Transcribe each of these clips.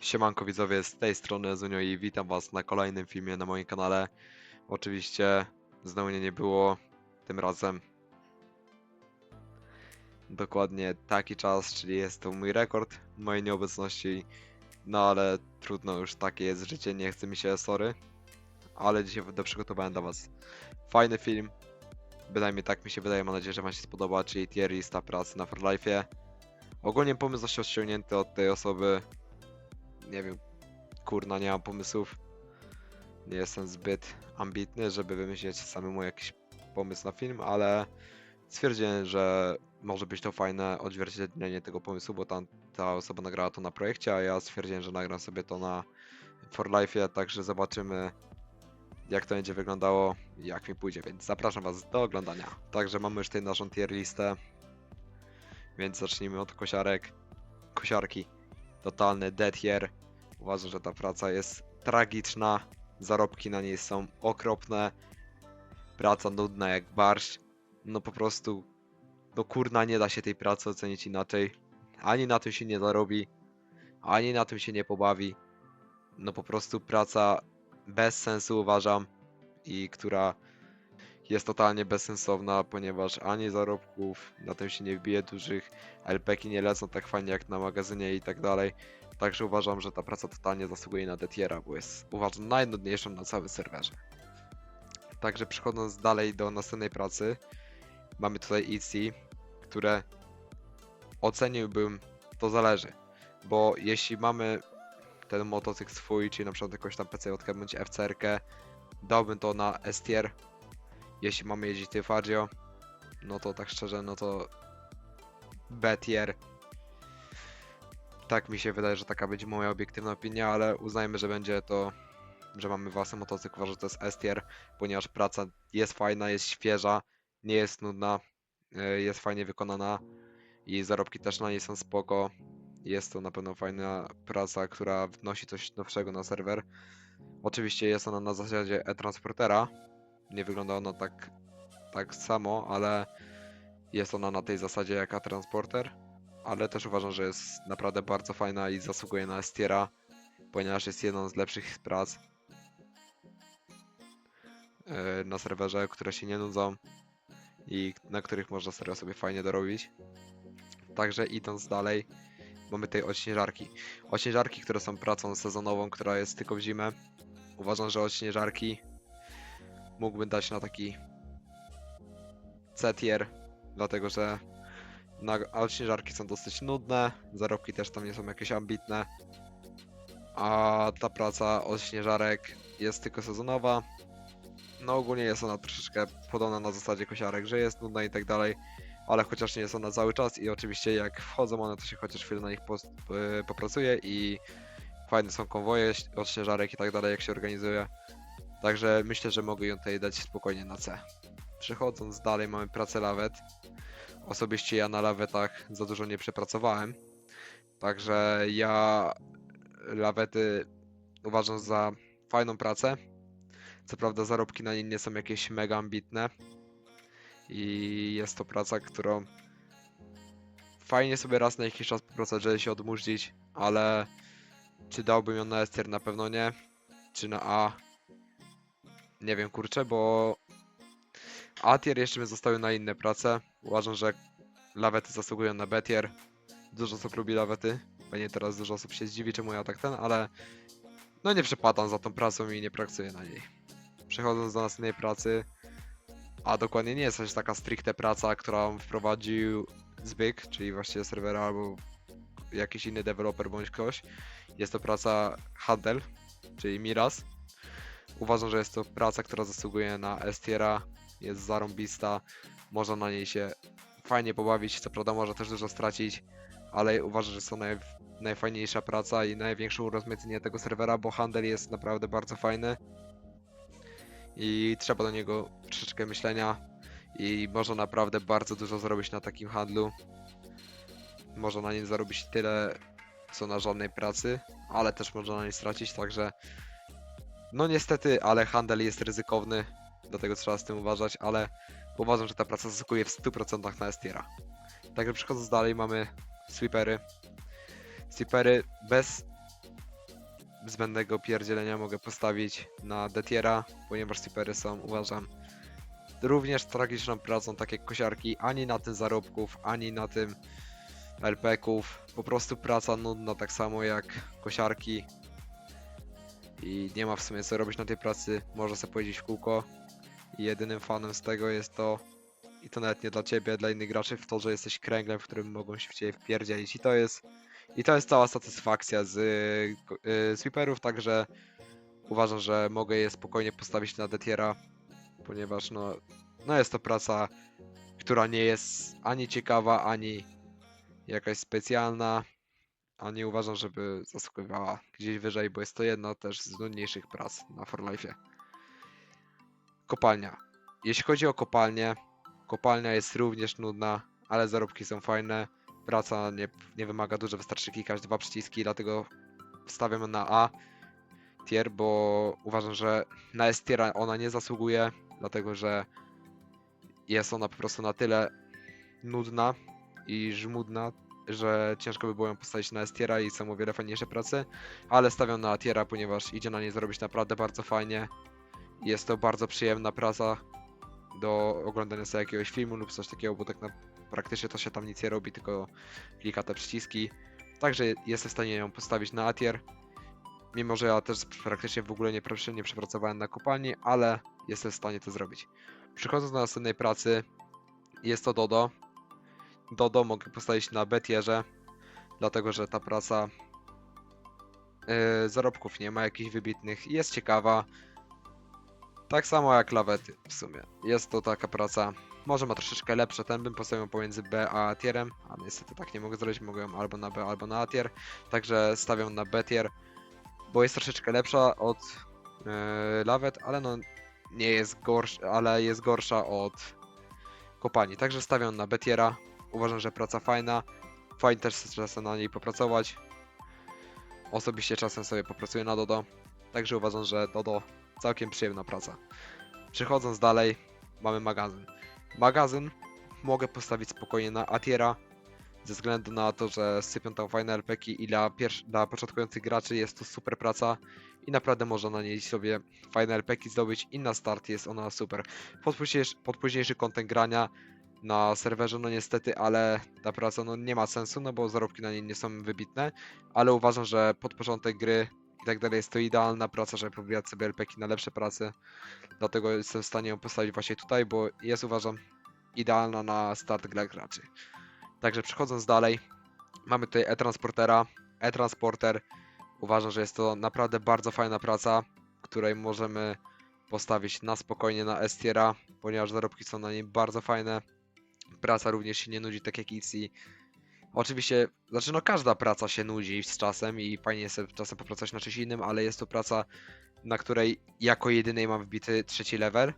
Siemanko widzowie, z tej strony Zunio i witam was na kolejnym filmie na moim kanale. Oczywiście znowu mnie nie było, tym razem dokładnie taki czas, czyli jest to mój rekord mojej nieobecności. No ale trudno, już takie jest życie, nie chce mi się, sorry. Ale dzisiaj będę przygotowałem dla was fajny film. Bynajmniej tak mi się wydaje, mam nadzieję, że wam się spodoba, czyli tier lista pracy na Forlife'ie. Ogólnie pomysł został ściągnięty od tej osoby, nie wiem, kurna, nie mam pomysłów. Nie jestem zbyt ambitny, żeby wymyślić samemu jakiś pomysł na film, ale stwierdziłem, że może być to fajne odzwierciedlenie tego pomysłu, bo tam ta osoba nagrała to na projekcie, a ja stwierdziłem, że nagram sobie to na For Life'ie, także zobaczymy jak to będzie wyglądało jak mi pójdzie, więc zapraszam was do oglądania. Także mamy już tutaj naszą tier listę, więc zacznijmy od kosiarek. Kosiarki totalny dead year. Uważam, że ta praca jest tragiczna. Zarobki na niej są okropne. Praca nudna jak barszcz. No po prostu, no kurna, nie da się tej pracy ocenić inaczej. Ani na tym się nie zarobi, ani na tym się nie pobawi. No po prostu praca bez sensu uważam i która jest totalnie bezsensowna, ponieważ ani zarobków na tym się nie wbije dużych, LPki nie lecą tak fajnie jak na magazynie i tak dalej. Także uważam, że ta praca totalnie zasługuje na detiera, bo jest uważam najnudniejszą na całym serwerze. Także przechodząc dalej do następnej pracy, mamy tutaj EC, które oceniłbym, to zależy, bo jeśli mamy ten motocykl swój, czyli na przykład jakąś tam PC bądź FCR-kę, dałbym to na S tier. Jeśli mamy jeździć Tyfaggio, no to tak szczerze, no to B tier. Tak mi się wydaje, że taka będzie moja obiektywna opinia, ale uznajmy, że będzie to, że mamy własny motocykl, uważam, że to jest S tier, ponieważ praca jest fajna, jest świeża, nie jest nudna, y, jest fajnie wykonana i zarobki też na niej są spoko. Jest to na pewno fajna praca, która wnosi coś nowszego na serwer. Oczywiście jest ona na zasadzie e-transportera. Nie wygląda ona tak, tak samo, ale jest ona na tej zasadzie jak e-transporter. Ale też uważam, że jest naprawdę bardzo fajna i zasługuje na Estiera, ponieważ jest jedną z lepszych prac e, na serwerze, które się nie nudzą i na których można serio sobie fajnie dorobić. Także idąc dalej, mamy tej odśnieżarki. Odśnieżarki, które są pracą sezonową, która jest tylko w zimę. Uważam, że odśnieżarki mógłbym dać na taki C-tier, dlatego że na a odśnieżarki są dosyć nudne, zarobki też tam nie są jakieś ambitne, a ta praca odśnieżarek jest tylko sezonowa. No ogólnie jest ona troszeczkę podobna na zasadzie kosiarek, że jest nudna i tak dalej, ale chociaż nie jest ona cały czas i oczywiście jak wchodzą one, to się chociaż chwilę na nich pos- y, popracuje i fajne są konwoje od ciężarek i tak dalej, jak się organizuje. Także myślę, że mogę ją tutaj dać spokojnie na C. Przechodząc dalej, mamy pracę lawet. Osobiście ja na lawetach za dużo nie przepracowałem. Także ja lawety uważam za fajną pracę. Co prawda zarobki na niej nie są jakieś mega ambitne. I jest to praca, którą fajnie sobie raz na jakiś czas popracać, żeby się odmurzyć, ale czy dałbym ją na S tier? Na pewno nie. Czy na A? Nie wiem, kurczę, bo A tier jeszcze mi zostały na inne prace. Uważam, że lawety zasługują na B tier. Dużo osób lubi lawety. Pewnie teraz dużo osób się zdziwi, czemu ja tak ten, ale no nie przepadam za tą pracą i nie pracuję na niej. Przechodząc do następnej pracy, a dokładnie nie jest też taka stricte praca, którą wprowadził Zbyk, czyli właściwie serwera albo jakiś inny deweloper bądź ktoś. Jest to praca handel, czyli Miras. Uważam, że jest to praca, która zasługuje na Estiera, jest zarąbista, można na niej się fajnie pobawić, co prawda można też dużo stracić, ale uważam, że to naj, najfajniejsza praca i największe urozmaicenie tego serwera, bo handel jest naprawdę bardzo fajny i trzeba do niego troszeczkę myślenia i można naprawdę bardzo dużo zrobić na takim handlu. Można na nim zarobić tyle, co na żadnej pracy, ale też można na niej stracić, także no niestety, ale handel jest ryzykowny, dlatego trzeba z tym uważać, ale uważam, że ta praca zasługuje w 100% na Estiera. Także przechodząc dalej mamy sweepery. Sweepery bez zbędnego pierdzielenia mogę postawić na detiera, ponieważ sweepery są, uważam, również tragiczną pracą, tak jak kosiarki, ani na tym zarobków, ani na tym LP-ków. Po prostu praca nudna, tak samo jak kosiarki. I nie ma w sumie co robić na tej pracy, można sobie powiedzieć w kółko. I jedynym fanem z tego jest to, i to nawet nie dla ciebie, dla innych graczy, w to, że jesteś kręglem, w którym mogą się w ciebie wpierdzielić. I to jest, i to jest cała satysfakcja z y, y, sweeperów, także uważam, że mogę je spokojnie postawić na detiera, ponieważ no, no jest to praca, która nie jest ani ciekawa, ani jakaś specjalna, a nie uważam, żeby zasługiwała gdzieś wyżej, bo jest to jedna też z nudniejszych prac na For Life'ie. Kopalnia. Jeśli chodzi o kopalnię, kopalnia jest również nudna, ale zarobki są fajne. Praca nie, nie wymaga dużo, wystarczy klikać dwa przyciski, dlatego stawiam ją na A tier, bo uważam, że na S tiera ona nie zasługuje, dlatego że jest ona po prostu na tyle nudna i żmudna, że ciężko by było ją postawić na S tiera i są o wiele fajniejsze prace, ale stawiam na A tiera, ponieważ idzie na niej zarobić naprawdę bardzo fajnie. Jest to bardzo przyjemna praca do oglądania sobie jakiegoś filmu lub coś takiego, bo tak na praktycznie to się tam nic nie robi, tylko klika te przyciski. Także jestem w stanie ją postawić na A tier. Mimo, że ja też praktycznie w ogóle nie, nie przepracowałem na kopalni, ale jestem w stanie to zrobić. Przechodząc do następnej pracy, jest to Dodo. Dodo mogę postawić na betierze, dlatego że ta praca yy, zarobków nie ma jakichś wybitnych. Jest ciekawa. Tak samo jak lawety w sumie. Jest to taka praca. Może ma troszeczkę lepsze, ten bym postawił pomiędzy B a tierem, a niestety tak nie mogę zrobić, mogę ją albo na B, albo na A tier. Także stawiam na B tier, bo jest troszeczkę lepsza od yy, lawet, ale no nie jest gorsza, ale jest gorsza od kopalni. Także stawiam na B tiera. Uważam, że praca fajna. Fajnie też czasem na niej popracować. Osobiście czasem sobie popracuję na Dodo. Także uważam, że Dodo całkiem przyjemna praca. Przechodząc dalej, mamy magazyn. Magazyn mogę postawić spokojnie na Atiera, ze względu na to, że sypią tam fajne LPki i dla, dla początkujących graczy jest to super praca i naprawdę można na niej sobie fajne LPki zdobyć i na start jest ona super. Pod późniejszy, pod późniejszy content grania na serwerze, no niestety, ale ta praca no nie ma sensu, no bo zarobki na niej nie są wybitne, ale uważam, że pod początek gry i tak dalej jest to idealna praca, żeby pobijać sobie LPki na lepsze prace, dlatego jestem w stanie ją postawić właśnie tutaj, bo jest uważam idealna na start dla graczy. Także przechodząc dalej, mamy tutaj e-transportera. E-transporter uważam, że jest to naprawdę bardzo fajna praca, której możemy postawić na spokojnie na S-tiera, ponieważ zarobki są na niej bardzo fajne. Praca również się nie nudzi, tak jak Easy. Oczywiście, znaczy no każda praca się nudzi z czasem i fajnie jest czasem popracować na czymś innym, ale jest to praca, na której jako jedynej mam wbity trzeci level.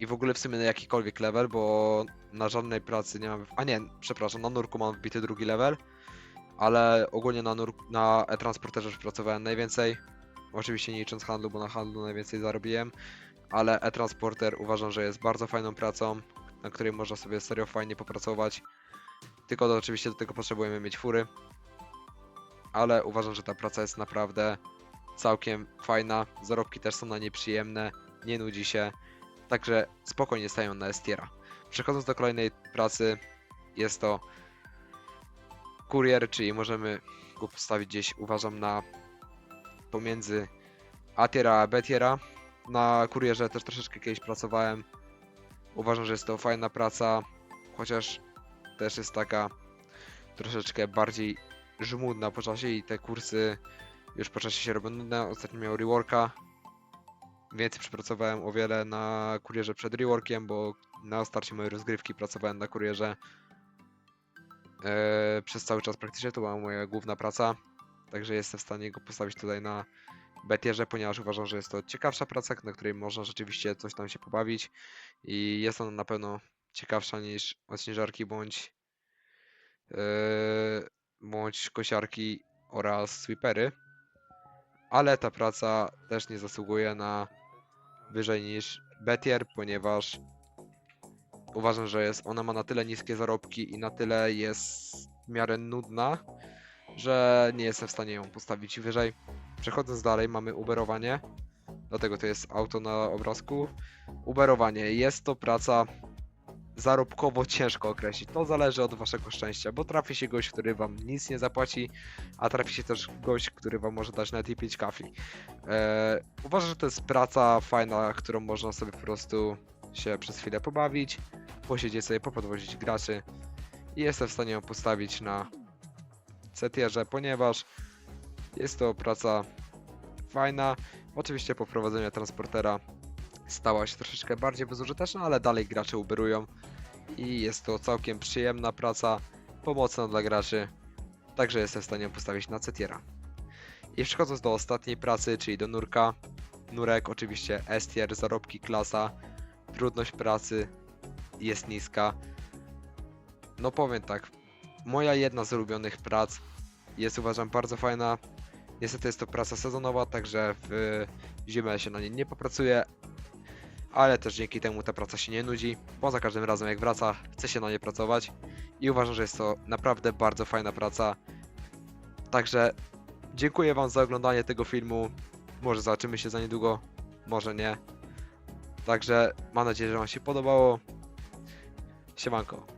I w ogóle w sumie na jakikolwiek level, bo na żadnej pracy nie mam. A nie, przepraszam, na nurku mam wbity drugi level, ale ogólnie na, nur... na e-transporterze pracowałem najwięcej. Oczywiście nie licząc handlu, bo na handlu najwięcej zarobiłem, ale e-transporter uważam, że jest bardzo fajną pracą, na której można sobie serio fajnie popracować. Tylko to oczywiście do tego potrzebujemy mieć fury, ale uważam, że ta praca jest naprawdę całkiem fajna. Zarobki też są na niej przyjemne, nie nudzi się. Także spokojnie stają na Estiera. Przechodząc do kolejnej pracy, jest to kurier, czyli możemy go postawić gdzieś, uważam, na pomiędzy A-tiera a B-tiera. Na kurierze też troszeczkę kiedyś pracowałem. Uważam, że jest to fajna praca, chociaż też jest taka troszeczkę bardziej żmudna po czasie i te kursy już po czasie się robią nudne. Ostatnio miał reworka, więcej przepracowałem o wiele na kurierze przed reworkiem, bo na starcie mojej rozgrywki pracowałem na kurierze e, przez cały czas praktycznie, to była moja główna praca, także jestem w stanie go postawić tutaj na betierze, ponieważ uważam, że jest to ciekawsza praca, na której można rzeczywiście coś tam się pobawić i jest ona na pewno ciekawsza niż odśnieżarki bądź e, bądź kosiarki oraz sweepery. Ale ta praca też nie zasługuje na wyżej niż Betier, ponieważ uważam, że jest, ona ma na tyle niskie zarobki i na tyle jest w miarę nudna, że nie jestem w stanie ją postawić wyżej. Przechodząc dalej, mamy uberowanie. Dlatego to jest auto na obrazku. Uberowanie jest to praca zarobkowo ciężko określić. To zależy od waszego szczęścia, bo trafi się gość, który wam nic nie zapłaci, a trafi się też gość, który wam może dać nawet i 5 kafli. Eee, uważam, że to jest praca fajna, którą można sobie po prostu się przez chwilę pobawić, posiedzieć sobie, popodwozić graczy i jestem w stanie ją postawić na setierze, ponieważ jest to praca fajna. Oczywiście po prowadzeniu transportera stała się troszeczkę bardziej bezużyteczna, ale dalej gracze uberują i jest to całkiem przyjemna praca, pomocna dla graczy, także jestem w stanie postawić na cetiera. I przechodząc do ostatniej pracy, czyli do nurka, nurek oczywiście S tier, zarobki klasa, trudność pracy jest niska. No powiem tak, moja jedna z ulubionych prac jest uważam bardzo fajna. Niestety jest to praca sezonowa, także w zimę się na niej nie popracuje, ale też dzięki temu ta praca się nie nudzi, bo za każdym razem jak wraca, chce się na nie pracować i uważam, że jest to naprawdę bardzo fajna praca. Także dziękuję Wam za oglądanie tego filmu. Może zobaczymy się za niedługo, może nie. Także mam nadzieję, że Wam się podobało. Siemanko.